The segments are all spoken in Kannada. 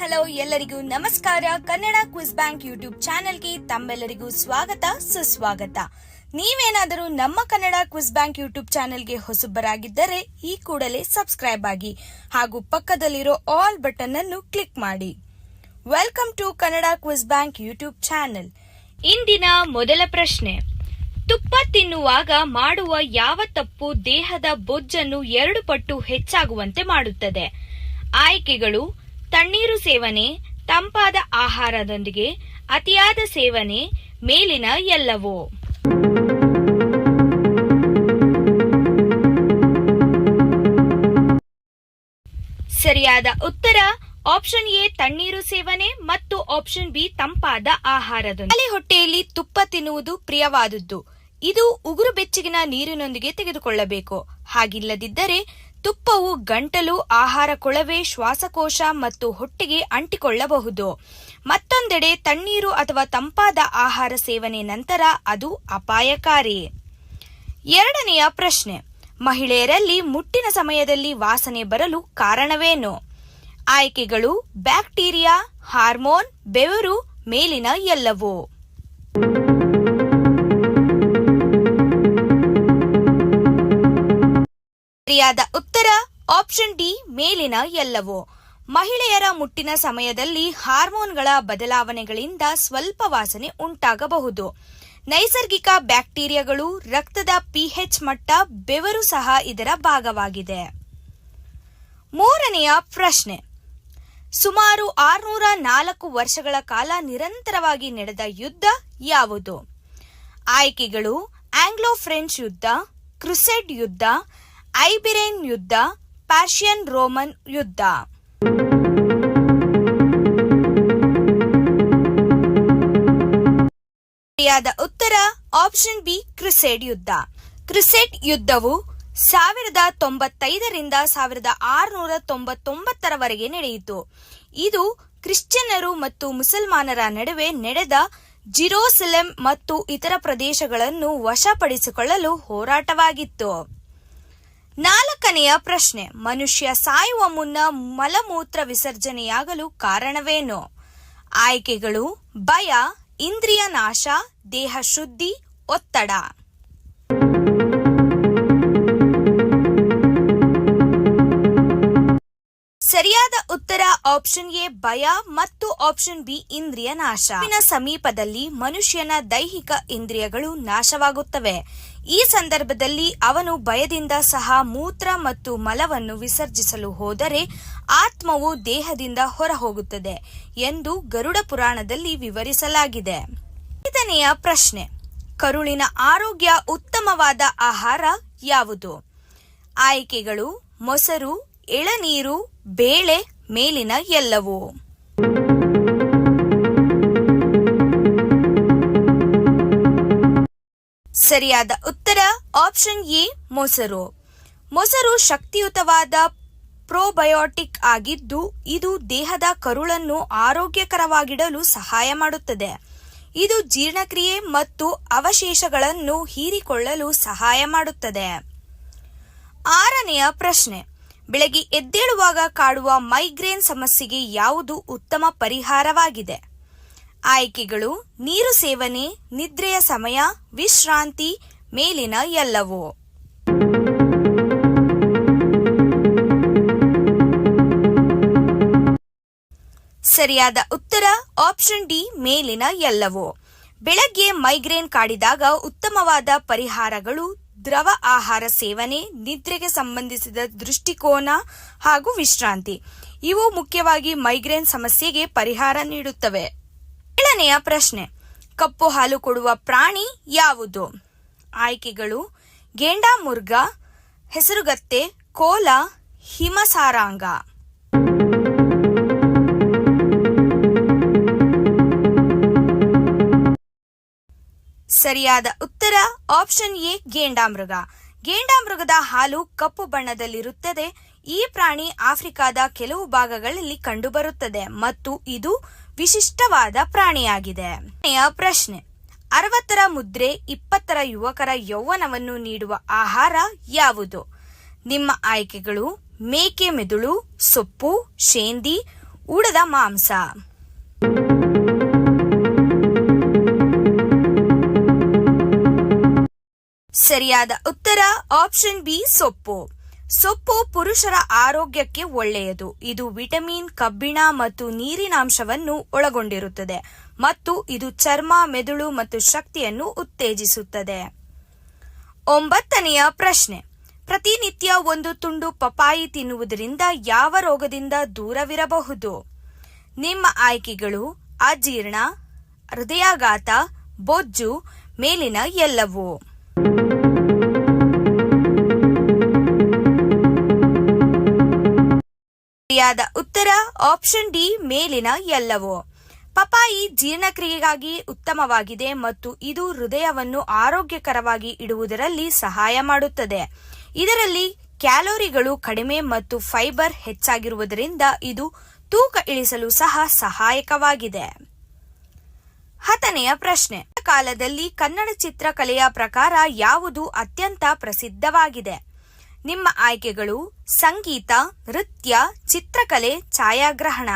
ಹಲೋ ಎಲ್ಲರಿಗೂ ನಮಸ್ಕಾರ. ಕನ್ನಡ ಕ್ವಿಸ್ ಬ್ಯಾಂಕ್ ಯೂಟ್ಯೂಬ್ ಚಾನೆಲ್ಗೆ ತಮ್ಮೆಲ್ಲರಿಗೂ ಸ್ವಾಗತ, ಸುಸ್ವಾಗತ. ನೀವೇನಾದರೂ ನಮ್ಮ ಕನ್ನಡ ಕ್ವಿಸ್ ಬ್ಯಾಂಕ್ ಯೂಟ್ಯೂಬ್ ಚಾನೆಲ್ಗೆ ಹೊಸಬರಾಗಿದ್ದರೆ ಈ ಕೂಡಲೇ ಸಬ್ಸ್ಕ್ರೈಬ್ ಆಗಿ ಹಾಗೂ ಪಕ್ಕದಲ್ಲಿರೋ ಆಲ್ ಬಟನ್ ಅನ್ನು ಕ್ಲಿಕ್ ಮಾಡಿ. Welcome to Kannada quiz bank YouTube channel. ಇಂದಿನ ಮೊದಲ ಪ್ರಶ್ನೆ. ತುಪ್ಪ ತಿನ್ನುವಾಗ ಮಾಡುವ ಯಾವ ತಪ್ಪು ದೇಹದ ಬೊಜ್ಜನ್ನು ಎರಡು ಪಟ್ಟು ಹೆಚ್ಚಾಗುವಂತೆ ಮಾಡುತ್ತದೆ? ಆಯ್ಕೆಗಳು ತಣ್ಣೀರು ಸೇವನೆ, ತಂಪಾದ ಆಹಾರದೊಂದಿಗೆ ಅತಿಯಾದ ಸೇವನೆ ಮೇಲಿನ ಎಲ್ಲವೋ. ಸರಿಯಾದ ಉತ್ತರ ಆಪ್ಷನ್ ಎ ತಣ್ಣೀರು ಸೇವನೆ ಮತ್ತು ಆಪ್ಷನ್ ಬಿ ತಂಪಾದ ಆಹಾರದೊಂದಿಗೆ. ತಲೆ ಹೊಟ್ಟೆಯಲ್ಲಿ ತುಪ್ಪ ತಿನ್ನುವುದು ಪ್ರಿಯವಾದದ್ದು. ಇದು ಉಗುರು ಬೆಚ್ಚಗಿನ ನೀರಿನೊಂದಿಗೆ ತೆಗೆದುಕೊಳ್ಳಬೇಕು. ಹಾಗಿಲ್ಲದಿದ್ದರೆ ತುಪ್ಪವು ಗಂಟಲು, ಆಹಾರ ಕೊಳವೆ, ಶ್ವಾಸಕೋಶ ಮತ್ತು ಹೊಟ್ಟೆಗೆ ಅಂಟಿಕೊಳ್ಳಬಹುದು. ಮತ್ತೊಂದೆಡೆ ತಣ್ಣೀರು ಅಥವಾ ತಂಪಾದ ಆಹಾರ ಸೇವನೆ ನಂತರ ಅದು ಅಪಾಯಕಾರಿ. ಎರಡನೆಯ ಪ್ರಶ್ನೆ, ಮಹಿಳೆಯರಲ್ಲಿ ಮುಟ್ಟಿನ ಸಮಯದಲ್ಲಿ ವಾಸನೆ ಬರಲು ಕಾರಣವೇನು? ಆಯ್ಕೆಗಳು ಬ್ಯಾಕ್ಟೀರಿಯಾ, ಹಾರ್ಮೋನ್, ಬೆವರು, ಮೇಲಿನ ಎಲ್ಲವೂ. ಸರಿಯಾದ ಉತ್ತರ ಆಪ್ಷನ್ ಡಿ ಮೇಲಿನ ಎಲ್ಲವೂ. ಮಹಿಳೆಯರ ಮುಟ್ಟಿನ ಸಮಯದಲ್ಲಿ ಹಾರ್ಮೋನ್ಗಳ ಬದಲಾವಣೆಗಳಿಂದ ಸ್ವಲ್ಪ ವಾಸನೆ ಉಂಟಾಗಬಹುದು. ನೈಸರ್ಗಿಕ ಬ್ಯಾಕ್ಟೀರಿಯಾಗಳು, ರಕ್ತದ ಪಿಹೆಚ್ ಮಟ್ಟ, ಬೆವರು ಸಹ ಇದರ ಭಾಗವಾಗಿದೆ. ಮೂರನೆಯ ಪ್ರಶ್ನೆ. ಸುಮಾರು ಆರುನೂರ ನಾಲ್ಕು ವರ್ಷಗಳ ಕಾಲ ನಿರಂತರವಾಗಿ ನಡೆದ ಯುದ್ಧ ಯಾವುದು? ಆಯ್ಕೆಗಳು, ಆಂಗ್ಲೋ ಫ್ರೆಂಚ್ ಯುದ್ಧ, ಕ್ರುಸೆಡ್ ಯುದ್ಧ ಐಬಿರೇನ್ ಯುದ್ಧ ಪರ್ಷಿಯನ್ ರೋಮನ್ ಯುದ್ಧ. ಸರಿಯಾದ ಉತ್ತರ ಆಪ್ಷನ್ ಬಿ ಕ್ರಿಸೆಡ್ ಯುದ್ಧ. ಕ್ರಿಸೆಡ್ ಯುದ್ಧವು ಸಾವಿರದ ತೊಂಬತ್ತೈದರಿಂದ ಸಾವಿರದ ಆರುನೂರ ತೊಂಬತ್ತೊಂಬತ್ತರವರೆಗೆ ನಡೆಯಿತು. ಇದು ಕ್ರಿಶ್ಚಿಯನ್ನರು ಮತ್ತು ಮುಸಲ್ಮಾನರ ನಡುವೆ ನಡೆದ ಜಿರೋಸೆಲೆಂ ಮತ್ತು ಇತರ ಪ್ರದೇಶಗಳನ್ನು ವಶಪಡಿಸಿಕೊಳ್ಳಲು ಹೋರಾಟವಾಗಿತ್ತು. ನಾಲ್ಕನೆಯ ಪ್ರಶ್ನೆ, ಮನುಷ್ಯ ಸಾಯುವ ಮುನ್ನ ಮಲಮೂತ್ರ ವಿಸರ್ಜನೆಯಾಗಲು ಕಾರಣವೇನು? ಆಯ್ಕೆಗಳು, ಭಯ, ಇಂದ್ರಿಯ ನಾಶ, ದೇಹ ಶುದ್ಧಿ, ಒತ್ತಡ. ಸರಿಯಾದ ಉತ್ತರ ಆಪ್ಷನ್ ಎ ಭಯ ಮತ್ತು ಆಪ್ಷನ್ ಬಿ ಇಂದ್ರಿಯ ನಾಶ. ಸಮೀಪದಲ್ಲಿ ಮನುಷ್ಯನ ದೈಹಿಕ ಇಂದ್ರಿಯಗಳು ನಾಶವಾಗುತ್ತವೆ. ಈ ಸಂದರ್ಭದಲ್ಲಿ ಅವನು ಭಯದಿಂದ ಸಹ ಮೂತ್ರ ಮತ್ತು ಮಲವನ್ನು ವಿಸರ್ಜಿಸಲು ಹೋದರೆ ಆತ್ಮವು ದೇಹದಿಂದ ಹೊರಹೋಗುತ್ತದೆ ಎಂದು ಗರುಡ ಪುರಾಣದಲ್ಲಿ ವಿವರಿಸಲಾಗಿದೆ. ಐದನೆಯ ಪ್ರಶ್ನೆ, ಕರುಳಿನ ಆರೋಗ್ಯ ಉತ್ತಮವಾದ ಆಹಾರ ಯಾವುದು? ಆಯ್ಕೆಗಳು, ಮೊಸರು ಎಳನೀರು, ಬೇಳೆ ಮೇಲಿನ ಎಲ್ಲವೂ. ಸರಿಯಾದ ಉತ್ತರ ಆಪ್ಷನ್ ಎ ಮೊಸರು. ಮೊಸರು ಶಕ್ತಿಯುತವಾದ ಪ್ರೋಬಯೋಟಿಕ್ ಆಗಿದ್ದು, ಇದು ದೇಹದ ಕರುಳನ್ನು ಆರೋಗ್ಯಕರವಾಗಿಡಲು ಸಹಾಯ ಮಾಡುತ್ತದೆ. ಇದು ಜೀರ್ಣಕ್ರಿಯೆ ಮತ್ತು ಅವಶೇಷಗಳನ್ನು ಹೀರಿಕೊಳ್ಳಲು ಸಹಾಯ ಮಾಡುತ್ತದೆ. ಆರನೆಯ ಪ್ರಶ್ನೆ. ಬೆಳಗ್ಗೆ ಎದ್ದೇಳುವಾಗ ಕಾಡುವ ಮೈಗ್ರೇನ್ ಸಮಸ್ಯೆಗೆ ಯಾವುದು ಉತ್ತಮ ಪರಿಹಾರವಾಗಿದೆ? ಆಯ್ಕೆಗಳು, ನೀರು ಸೇವನೆ, ನಿದ್ರೆಯ ಸಮಯ, ವಿಶ್ರಾಂತಿ, ಮೇಲಿನ ಎಲ್ಲವೂ. ಸರಿಯಾದ ಉತ್ತರ, ಆಪ್ಷನ್ ಡಿ, ಮೇಲಿನ ಎಲ್ಲವೂ. ಬೆಳಗ್ಗೆ ಮೈಗ್ರೇನ್ ಕಾಡಿದಾಗ ಉತ್ತಮವಾದ ಪರಿಹಾರಗಳು ದ್ರವ ಆಹಾರ ಸೇವನೆ, ನಿದ್ರೆಗೆ ಸಂಬಂಧಿಸಿದ ದೃಷ್ಟಿಕೋನ ಹಾಗೂ ವಿಶ್ರಾಂತಿ. ಇವು ಮುಖ್ಯವಾಗಿ ಮೈಗ್ರೇನ್ ಸಮಸ್ಯೆಗೆ ಪರಿಹಾರ ನೀಡುತ್ತವೆ. ಏಳನೆಯ ಪ್ರಶ್ನೆ, ಕಪ್ಪು ಹಾಲು ಕೊಡುವ ಪ್ರಾಣಿ ಯಾವುದು? ಆಯ್ಕೆಗಳು ಗೇಂಡಾಮೃಗ ಹೆಸರುಗತ್ತೆ, ಕೋಲ, ಹಿಮಸಾರಾಂಗ. ಸರಿಯಾದ ಉತ್ತರ ಆಪ್ಷನ್ ಎ ಗೇಂಡಾಮೃಗ. ಗೇಂಡಾಮೃಗದ ಹಾಲು ಕಪ್ಪು ಬಣ್ಣದಲ್ಲಿರುತ್ತದೆ. ಈ ಪ್ರಾಣಿ ಆಫ್ರಿಕಾದ ಕೆಲವು ಭಾಗಗಳಲ್ಲಿ ಕಂಡುಬರುತ್ತದೆ ಮತ್ತು ಇದು ವಿಶಿಷ್ಟವಾದ ಪ್ರಾಣಿಯಾಗಿದೆ. ಪ್ರಶ್ನೆ. ಅರವತ್ತರ ಮುದ್ರೆ, ಇಪ್ಪತ್ತರ ಯುವಕರ ಯೌವನವನ್ನು ನೀಡುವ ಆಹಾರ ಯಾವುದು? ನಿಮ್ಮ ಆಯ್ಕೆಗಳು ಮೇಕೆ ಮೆದುಳು, ಸೊಪ್ಪು, ಶೇಂದಿ ಉಡದ ಮಾಂಸ. ಸರಿಯಾದ ಉತ್ತರ ಆಪ್ಷನ್ ಬಿ ಸೊಪ್ಪು. ಸೊಪ್ಪು ಪುರುಷರ ಆರೋಗ್ಯಕ್ಕೆ ಒಳ್ಳೆಯದು. ಇದು ವಿಟಮಿನ್, ಕಬ್ಬಿಣ ಮತ್ತು ನೀರಿನಾಂಶವನ್ನು ಒಳಗೊಂಡಿರುತ್ತದೆ ಮತ್ತು ಇದು ಚರ್ಮ, ಮೆದುಳು ಮತ್ತು ಶಕ್ತಿಯನ್ನು ಉತ್ತೇಜಿಸುತ್ತದೆ. ಒಂಬತ್ತನೆಯ ಪ್ರಶ್ನೆ. ಪ್ರತಿನಿತ್ಯ ಒಂದು ತುಂಡು ಪಪಾಯಿ ತಿನ್ನುವುದರಿಂದ ಯಾವ ರೋಗದಿಂದ ದೂರವಿರಬಹುದು? ನಿಮ್ಮ ಆಯ್ಕೆಗಳು ಅಜೀರ್ಣ, ಹೃದಯಾಘಾತ, ಬೊಜ್ಜು, ಮೇಲಿನ ಎಲ್ಲವೂ. ಸರಿಯಾದ ಉತ್ತರ ಆಪ್ಷನ್ ಡಿ ಮೇಲಿನ ಎಲ್ಲವೂ. ಪಪಾಯಿ ಜೀರ್ಣಕ್ರಿಯೆಗಾಗಿ ಉತ್ತಮವಾಗಿದೆ ಮತ್ತು ಇದು ಹೃದಯವನ್ನು ಆರೋಗ್ಯಕರವಾಗಿ ಇಡುವುದರಲ್ಲಿ ಸಹಾಯ ಮಾಡುತ್ತದೆ. ಇದರಲ್ಲಿ ಕ್ಯಾಲೋರಿಗಳು ಕಡಿಮೆ ಮತ್ತು ಫೈಬರ್ ಹೆಚ್ಚಾಗಿರುವುದರಿಂದ ಇದು ತೂಕ ಇಳಿಸಲು ಸಹ ಸಹಾಯಕವಾಗಿದೆ. ಹತ್ತನೆಯ ಪ್ರಶ್ನೆ. ಕಾಲದಲ್ಲಿ ಕನ್ನಡ ಚಿತ್ರಕಲೆಯ ಪ್ರಕಾರ ಯಾವುದು ಅತ್ಯಂತ ಪ್ರಸಿದ್ಧವಾಗಿದೆ? ನಿಮ್ಮ ಆಯ್ಕೆಗಳು ಸಂಗೀತ, ನೃತ್ಯ, ಚಿತ್ರಕಲೆ, ಛಾಯಾಗ್ರಹಣ.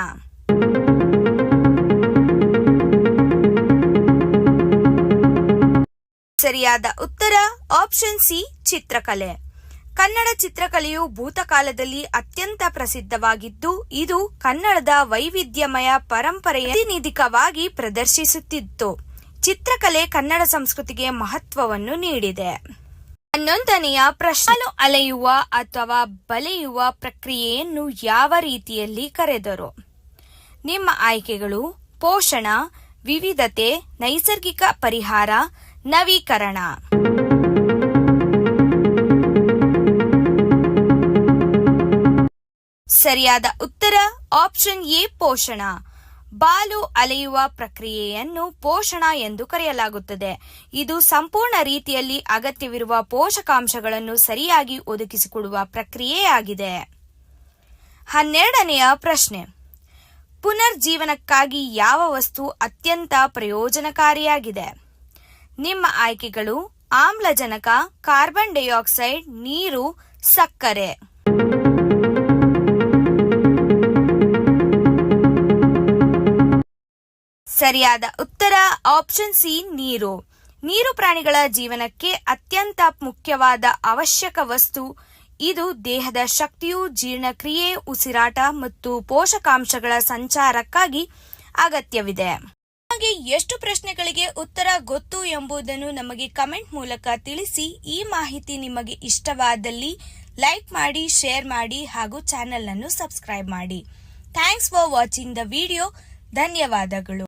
ಸರಿಯಾದ ಉತ್ತರ ಆಪ್ಷನ್ ಸಿ ಚಿತ್ರಕಲೆ. ಕನ್ನಡ ಚಿತ್ರಕಲೆಯು ಭೂತಕಾಲದಲ್ಲಿ ಅತ್ಯಂತ ಪ್ರಸಿದ್ಧವಾಗಿದ್ದು, ಇದು ಕನ್ನಡದ ವೈವಿಧ್ಯಮಯ ಪರಂಪರೆಯ ಪ್ರತಿನಿಧಿಕವಾಗಿ ಪ್ರದರ್ಶಿಸುತ್ತಿತ್ತು. ಚಿತ್ರಕಲೆ ಕನ್ನಡ ಸಂಸ್ಕೃತಿಗೆ ಮಹತ್ವವನ್ನು ನೀಡಿದೆ. ಹನ್ನೊಂದನೆಯ ಪ್ರಶ್ನೆ. ಅಲೆಯುವ ಅಥವಾ ಬಲೆಯುವ ಪ್ರಕ್ರಿಯೆಯನ್ನು ಯಾವ ರೀತಿಯಲ್ಲಿ ಕರೆದರು? ನಿಮ್ಮ ಆಯ್ಕೆಗಳು ಪೋಷಣ, ವಿವಿಧತೆ, ನೈಸರ್ಗಿಕ ಪರಿಹಾರ, ನವೀಕರಣ. ಸರಿಯಾದ ಉತ್ತರ, ಆಪ್ಷನ್ ಎ, ಪೋಷಣ. ಬಾಲು ಅಲೆಯುವ ಪ್ರಕ್ರಿಯೆಯನ್ನು ಪೋಷಣ ಎಂದು ಕರೆಯಲಾಗುತ್ತದೆ. ಇದು ಸಂಪೂರ್ಣ ರೀತಿಯಲ್ಲಿ ಅಗತ್ಯವಿರುವ ಪೋಷಕಾಂಶಗಳನ್ನು ಸರಿಯಾಗಿ ಒದಗಿಸಿಕೊಡುವ ಪ್ರಕ್ರಿಯೆಯಾಗಿದೆ. ಹನ್ನೆರಡನೆಯ ಪ್ರಶ್ನೆ. ಪುನರ್ಜೀವನಕ್ಕಾಗಿ ಯಾವ ವಸ್ತು ಅತ್ಯಂತ ಪ್ರಯೋಜನಕಾರಿಯಾಗಿದೆ? ನಿಮ್ಮ ಆಯ್ಕೆಗಳು ಆಮ್ಲಜನಕ, ಕಾರ್ಬನ್ ಡೈಆಕ್ಸೈಡ್, ನೀರು, ಸಕ್ಕರೆ. ಸರಿಯಾದ ಉತ್ತರ ಆಪ್ಷನ್ ಸಿ ನೀರು. ನೀರು ಪ್ರಾಣಿಗಳ ಜೀವನಕ್ಕೆ ಅತ್ಯಂತ ಮುಖ್ಯವಾದ ಅವಶ್ಯಕ ವಸ್ತು. ಇದು ದೇಹದ ಶಕ್ತಿಯು ಜೀರ್ಣಕ್ರಿಯೆ, ಉಸಿರಾಟ ಮತ್ತು ಪೋಷಕಾಂಶಗಳ ಸಂಚಾರಕ್ಕಾಗಿ ಅಗತ್ಯವಿದೆ. ನಮಗೆ ಎಷ್ಟು ಪ್ರಶ್ನೆಗಳಿಗೆ ಉತ್ತರ ಗೊತ್ತು ಎಂಬುದನ್ನು ನಮಗೆ ಕಮೆಂಟ್ ಮೂಲಕ ತಿಳಿಸಿ. ಈ ಮಾಹಿತಿ ನಿಮಗೆ ಇಷ್ಟವಾದಲ್ಲಿ ಲೈಕ್ ಮಾಡಿ, ಶೇರ್ ಮಾಡಿ ಹಾಗೂ ಚಾನೆಲ್ ಅನ್ನು ಸಬ್ಸ್ಕ್ರೈಬ್ ಮಾಡಿ. Thanks for watching the video. ಧನ್ಯವಾದಗಳು.